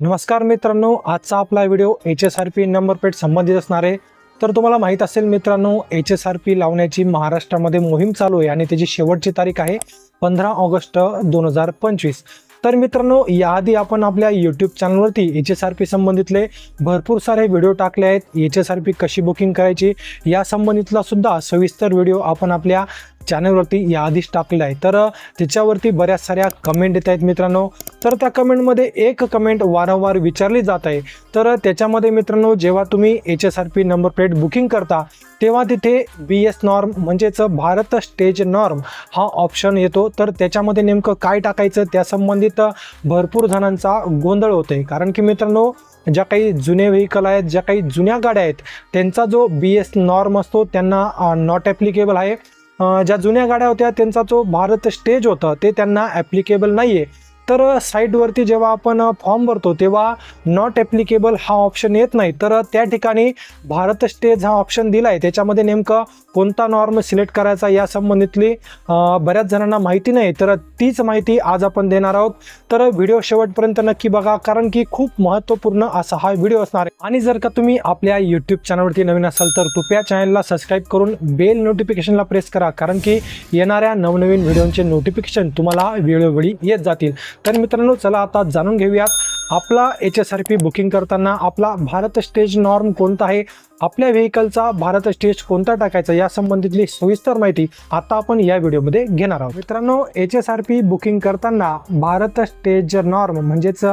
नमस्कार मित्रांनो आजचा आपला video H S R P number plate संबंधित असणार आहे. तर तुम्हाला माहीत असेल मित्रांनो एच एस आर पी लावण्याची महाराष्ट्रामध्ये मोहीम चालू आहे आणि त्याची शेवटची तारीख आहे पंधरा ऑगस्ट दोन हजार पंचवीस. तर मित्रांनो याआधी आपण आपल्या यूट्यूब चॅनलवरती एच एस आर पी संबंधितले भरपूर सारे व्हिडिओ टाकले आहेत. एच एस आर पी कशी बुकिंग करायची या संबंधितला सुद्धा सविस्तर व्हिडिओ आपण आपल्या चॅनलवरती याआधीच टाकलेला आहे. तर त्याच्यावरती बऱ्याच साऱ्या कमेंट येत आहेत मित्रांनो. तर त्या कमेंटमध्ये एक कमेंट वारंवार विचारली जात आहे. तर त्याच्यामध्ये मित्रांनो जेव्हा तुम्ही H S R P number plate booking करता तेव्हा तिथे बी एस नॉर्म म्हणजेच भारत स्टेज नॉर्म हा ऑप्शन येतो. तर त्याच्यामध्ये नेमकं काय टाकायचं त्या संबंधित भरपूर जणांचा गोंधळ होतोय. कारण की मित्रांनो ज्या काही जुने व्हेकल आहेत ज्या काही जुन्या गाड्या आहेत त्यांचा जो बी एस नॉर्म असतो त्यांना नॉट ॲप्लिकेबल आहे. ज्या जुन्या गाड्या होत्या त्यांचा जो भारत स्टेज होता ते त्यांना ॲप्लिकेबल नाही आहे तर साईटवरती जेव्हा आपण फॉर्म भरतो तेव्हा नॉट ॲप्लिकेबल हा ऑप्शन येत नाही. तर त्या ठिकाणी भारत स्टेज हा ऑप्शन दिला आहे त्याच्यामध्ये नेमकं कोणता नॉर्म सिलेक्ट करायचा या संबंधितली बऱ्याच जणांना माहिती नाही. तर तीच माहिती आज आपण देणार आहोत. तर व्हिडिओ शेवटपर्यंत नक्की बघा कारण की खूप महत्त्वपूर्ण असा हा व्हिडिओ असणार आहे. आणि जर का तुम्ही आपल्या यूट्यूब चॅनलवरती नवीन असाल तर कृपया चॅनलला सबस्क्राईब करून बेल नोटिफिकेशनला प्रेस करा. कारण की येणाऱ्या नवनवीन व्हिडिओचे नोटिफिकेशन तुम्हाला वेळोवेळी येत जातील. तर मित्रांनो चला आता जाणून घेऊयात आपला H S R P booking करताना आपला भारत स्टेज नॉर्म कोणता आहे आपल्या व्हेकलचा भारत स्टेज कोणता टाकायचा या संबंधितली सविस्तर माहिती आता आपण या व्हिडिओमध्ये घेणार आहोत. मित्रांनो H S R P booking करताना भारत स्टेज नॉर्म म्हणजेच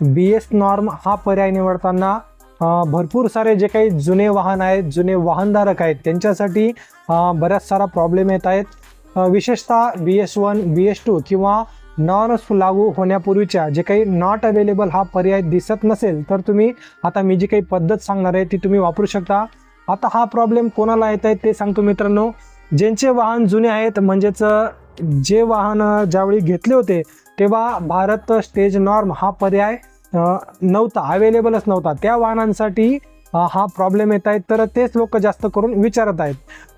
बी एस नॉर्म हा पर्याय निवडताना भरपूर सारे जे काही जुने वाहन आहेत जुने वाहनधारक आहेत त्यांच्यासाठी बऱ्याच सारा प्रॉब्लेम येत आहेत. विशेषतः B S one B S two किंवा नॉर्म्स लागू होण्यापूर्वीच्या जे काही नॉट अवेलेबल हा पर्याय दिसत नसेल तर तुम्ही आता मी जी काही पद्धत सांगणार आहे ती तुम्ही वापरू शकता. आता हा प्रॉब्लेम कोणाला येत आहे ते सांगतो मित्रांनो. ज्यांचे वाहन जुने आहेत म्हणजेच जे वाहन ज्यावेळी घेतले होते तेव्हा भारत स्टेज नॉर्म हा पर्याय नव्हता अवेलेबलच नव्हता. त्या वाहनांसाठी हा प्रॉब्लेम येत आहेत तर तेच लोक जास्त करून विचारत आहेत.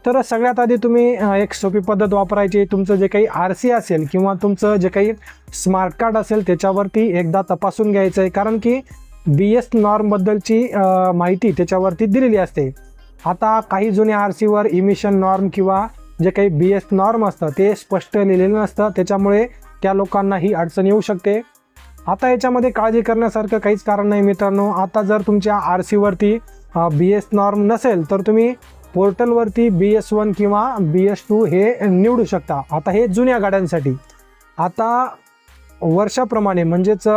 तर सगळ्यात आधी तुम्ही एक सोपी पद्धत वापरायची. तुमचं जे काही आर सी असेल किंवा तुमचं जे काही स्मार्ट कार्ड असेल त्याच्यावरती एकदा तपासून घ्यायचं आहे कारण की बी एस नॉर्मबद्दलची माहिती त्याच्यावरती दिलेली असते. आता काही जुन्या आर सीवर इमिशन नॉर्म किंवा जे काही बी एस नॉर्म असतं ते स्पष्ट लिहिलेलं नसतं. त्याच्यामुळे त्या लोकांना ही अडचण येऊ शकते. आता याच्यामध्ये काळजी करण्यासारखं काहीच कारण नाही मित्रांनो. आता जर तुमच्या आर सीवरती बी एस नॉर्म नसेल तर तुम्ही पोर्टलवरती बी एस वन किंवा बी एस टू हे निवडू शकता. आता हे जुन्या गाड्यांसाठी. आता वर्षाप्रमाणे म्हणजेच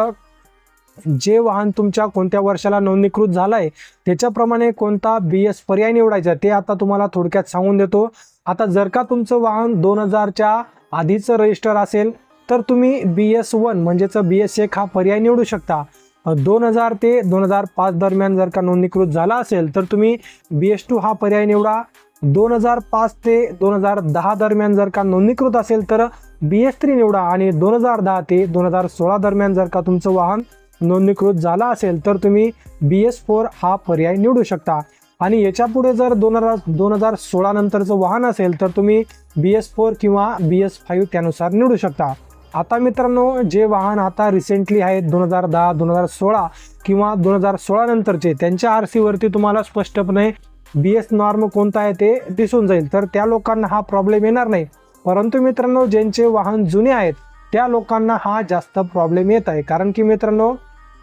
जे वाहन तुमच्या कोणत्या वर्षाला नोंदणीकृत झालं आहे त्याच्याप्रमाणे कोणता बी एस पर्याय निवडायचा ते आता तुम्हाला थोडक्यात सांगून देतो. आता जर का तुमचं वाहन दोन हजारच्या आधीचं रजिस्टर असेल तर तुम्ही बी एस वन म्हणजेच बी एस एक हा पर्याय निवडू शकता. दोन हजार ते दोन हजार पाच दरम्यान जर का नोंदणीकृत झाला असेल तर तुम्ही बी एस टू हा पर्याय निवडा. दोन हजार पाच ते दोन हजार दहा दरम्यान जर का नोंदणीकृत असेल तर बी एस थ्री निवडा आणि दोन हजार दहा ते दोन हजार सोळा दरम्यान जर का तुमचं वाहन नोंदणीकृत झाला असेल तर तुम्ही बी एस फोर हा पर्याय निवडू शकता. आणि याच्यापुढे जर दोन हजार दोन हजार सोळा नंतरचं वाहन असेल तर तुम्ही बी एस फोर किंवा बी एस फाईव्ह त्यानुसार निवडू शकता. आता मित्रांनो जे वाहन आता रिसेंटली आहेत दोन हजार दहा दोन हजार सोळा किंवा दोन हजार सोळा नंतरचे त्यांच्या आर सीवरती तुम्हाला स्पष्टपणे बी एस नॉर्म कोणता आहे ते दिसून जाईल. तर त्या लोकांना हा प्रॉब्लेम येणार नाही. परंतु मित्रांनो ज्यांचे वाहन जुने आहेत त्या लोकांना हा जास्त प्रॉब्लेम येत आहे. कारण की मित्रांनो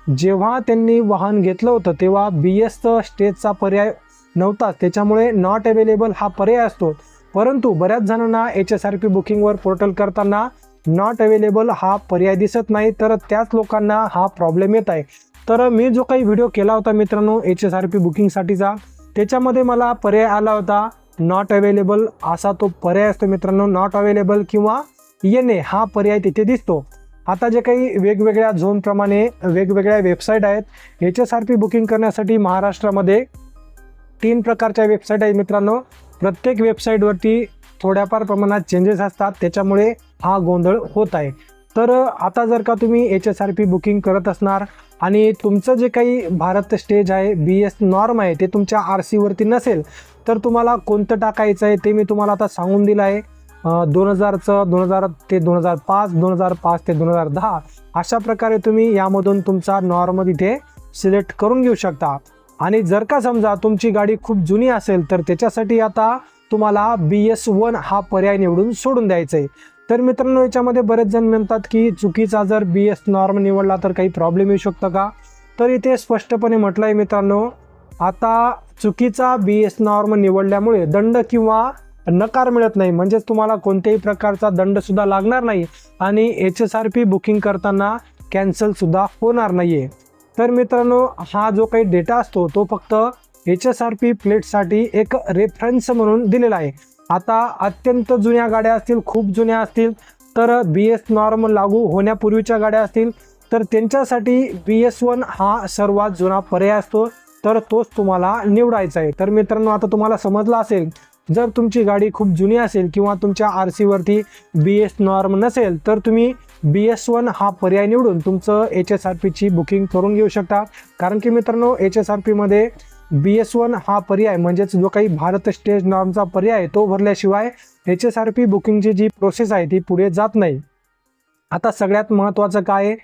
जेव्हा त्यांनी वाहन घेतलं होतं तेव्हा बी एस स्टेजचा पर्याय नव्हताच त्याच्यामुळे नॉट अवेलेबल हा पर्याय असतो. परंतु बऱ्याच जणांना एच एस आर पी बुकिंगवर पोर्टल करताना नॉट अवेलेबल हा पर्याय दिसत नाही तर त्याच लोकांना हा प्रॉब्लेम येत आहे. तर मी जो काही व्हिडिओ केला होता मित्रांनो एच एस आर पी बुकिंगसाठीचा त्याच्यामध्ये मला पर्याय आला होता नॉट अवेलेबल असा तो पर्याय असतो मित्रांनो नॉट अवेलेबल किंवा येणे हा पर्याय तिथे दिसतो. आता जे काही वेगवेगळ्या झोनप्रमाणे वेगवेगळ्या वेबसाईट आहेत H S R P booking करण्यासाठी महाराष्ट्रामध्ये तीन प्रकारच्या वेबसाईट आहेत मित्रांनो. प्रत्येक वेबसाईटवरती थोड्याफार प्रमाणात चेंजेस असतात. त्याच्यामुळे हा गोंधळ होत आहे. तर आता जर का तुम्ही H S R P booking करत असणार आणि तुमचं जे काही भारत स्टेज आहे बी एस नॉर्म आहे ते तुमच्या आर सीवरती नसेल तर तुम्हाला कोणतं टाकायचं आहे ते मी तुम्हाला आता सांगून दिलं आहे. दोन हजारचं दोन हजार ते दोन हजार पाच दोन हजार पाच ते दोन हजार दहा अशा प्रकारे तुम्ही यामधून तुमचा नॉर्मल इथे सिलेक्ट करून घेऊ शकता. आणि जर का समजा तुमची गाडी खूप जुनी असेल तर त्याच्यासाठी आता तुम्हाला बी एस वन हा पर्याय निवडून सोडून द्यायचा आहे. तर मित्रांनो याच्यामध्ये बरेच जण म्हणतात की चुकीचा जर बी एस नॉर्म निवडला तर काही प्रॉब्लेम येऊ शकतो का? तर इथे स्पष्टपणे म्हटलं आहे मित्रांनो आता चुकीचा बी एस नॉर्म निवडल्यामुळे दंड किंवा नकार मिळत नाही. म्हणजेच तुम्हाला कोणत्याही प्रकारचा दंडसुद्धा लागणार नाही आणि H S R P booking करताना कॅन्सलसुद्धा होणार नाही आहे तर मित्रांनो हा जो काही डेटा असतो तो फक्त एच एस आर पी प्लेटसाठी एक रेफरन्स म्हणून दिलेला आहे. आता अत्यंत जुन्या गाड्या असतील खूप जुन्या असतील तर बी एस नॉर्म लागू होण्यापूर्वीच्या गाड्या असतील तर त्यांच्यासाठी बी एस वन हा सर्वात जुना पर्याय असतो. तर तोच तुम्हाला निवडायचा आहे. तर मित्रांनो आता तुम्हाला समजलं असेल जर तुमची गाडी खूप जुनी असेल किंवा तुमच्या आर सीवरती बी एस नॉर्म नसेल तर तुम्ही बी एस वन हा पर्याय निवडून तुमचं एच एस आर पीची बुकिंग करून घेऊ शकता. कारण की मित्रांनो एच एस आर पीमध्ये बी एस वन हा पर्याय म्हणजेच जो काही भारत स्टेज नॉर्मचा पर्याय आहे तो भरल्याशिवाय एच एस आर पी बुकिंगची जी प्रोसेस आहे ती पुढे जात नाही. आता सगळ्यात महत्त्वाचं काय आहे?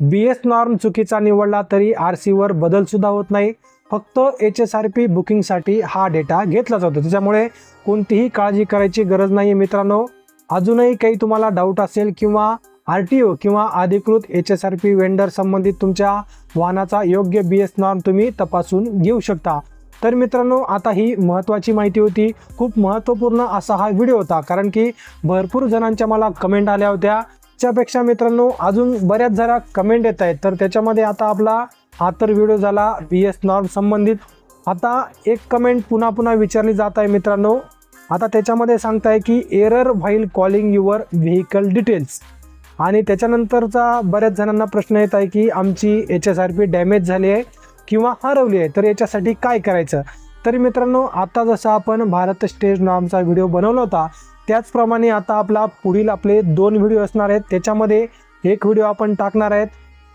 बी एस नॉर्म चुकीचा निवडला तरी आर सीवर बदलसुद्धा होत नाही. फक्त एच एस आर पी बुकिंगसाठी हा डेटा घेतला जातो त्याच्यामुळे कोणतीही काळजी करायची गरज नाही आहे मित्रांनो. अजूनही काही तुम्हाला डाऊट असेल किंवा आर टी ओ किंवा अधिकृत H S R P vendor संबंधित तुमच्या वाहनाचा योग्य बी एस नॉर्म तुम्ही तपासून घेऊ शकता. तर मित्रांनो आता ही महत्त्वाची माहिती होती. खूप महत्त्वपूर्ण असा हा व्हिडिओ होता कारण की भरपूर जणांच्या मला कमेंट आल्या होत्या. त्यापेक्षा मित्रांनो अजून बऱ्याच जरा कमेंट येत आहेत. तर त्याच्यामध्ये आता आपला हा तर व्हिडिओ झाला बी एस नॉर्म संबंधित. आता एक कमेंट पुन्हा पुन्हा विचारली जात आहे मित्रांनो. आता त्याच्यामध्ये सांगताय की error while calling your vehicle details आणि त्याच्यानंतरचा बऱ्याच जणांना प्रश्न येत आहे की आमची H S R P damage झाली आहे किंवा हरवली आहे तर याच्यासाठी काय करायचं? तरी मित्रांनो आता जसं आपण भारत स्टेज नॉर्मचा व्हिडिओ बनवला होता त्याचप्रमाणे आता आपला पुढील आपले दोन व्हिडिओ असणार आहेत. त्याच्यामध्ये एक व्हिडिओ आपण टाकणार आहेत.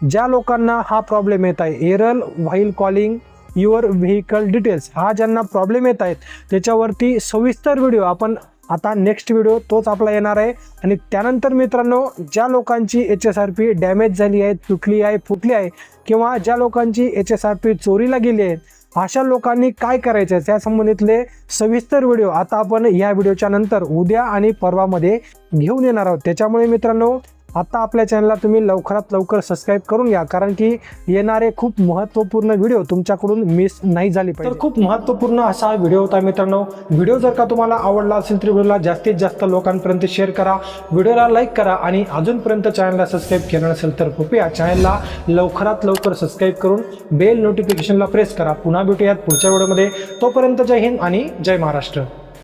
ज्या लोकांना हा प्रॉब्लेम येत आहे error while calling your vehicle details हा ज्यांना प्रॉब्लेम येत आहेत त्याच्यावरती सविस्तर व्हिडिओ आपण आता नेक्स्ट व्हिडिओ तोच आपला येणार आहे. आणि त्यानंतर मित्रांनो ज्या लोकांची H S R P damage झाली आहे तुटली आहे फुटली आहे किंवा ज्या लोकांची एच एस आर पी चोरीला गेली आहे अशा लोकांनी काय करायचं? त्या संबंधितले सविस्तर व्हिडिओ आता आपण या व्हिडिओच्या नंतर उद्या आणि परवामध्ये घेऊन येणार आहोत. त्याच्यामुळे मित्रांनो आता आपल्या चॅनलला तुम्ही लवकरात लवकर सबस्क्राईब करून घ्या कारण की येणारे खूप महत्त्वपूर्ण व्हिडिओ तुमच्याकडून मिस नाही झाली पाहिजे. तर खूप महत्त्वपूर्ण असा व्हिडिओ होता मित्रांनो. व्हिडिओ जर का तुम्हाला आवडला असेल तर व्हिडिओला जास्तीत जास्त लोकांपर्यंत शेअर करा. व्हिडिओला लाईक करा आणि अजूनपर्यंत चॅनलला सबस्क्राईब केलं नसेल तर कृपया चॅनलला लवकरात लवकर सबस्क्राईब करून बेल नोटिफिकेशनला प्रेस करा. पुन्हा भेटूयात पुढच्या व्हिडिओमध्ये तोपर्यंत जय हिंद आणि जय महाराष्ट्र.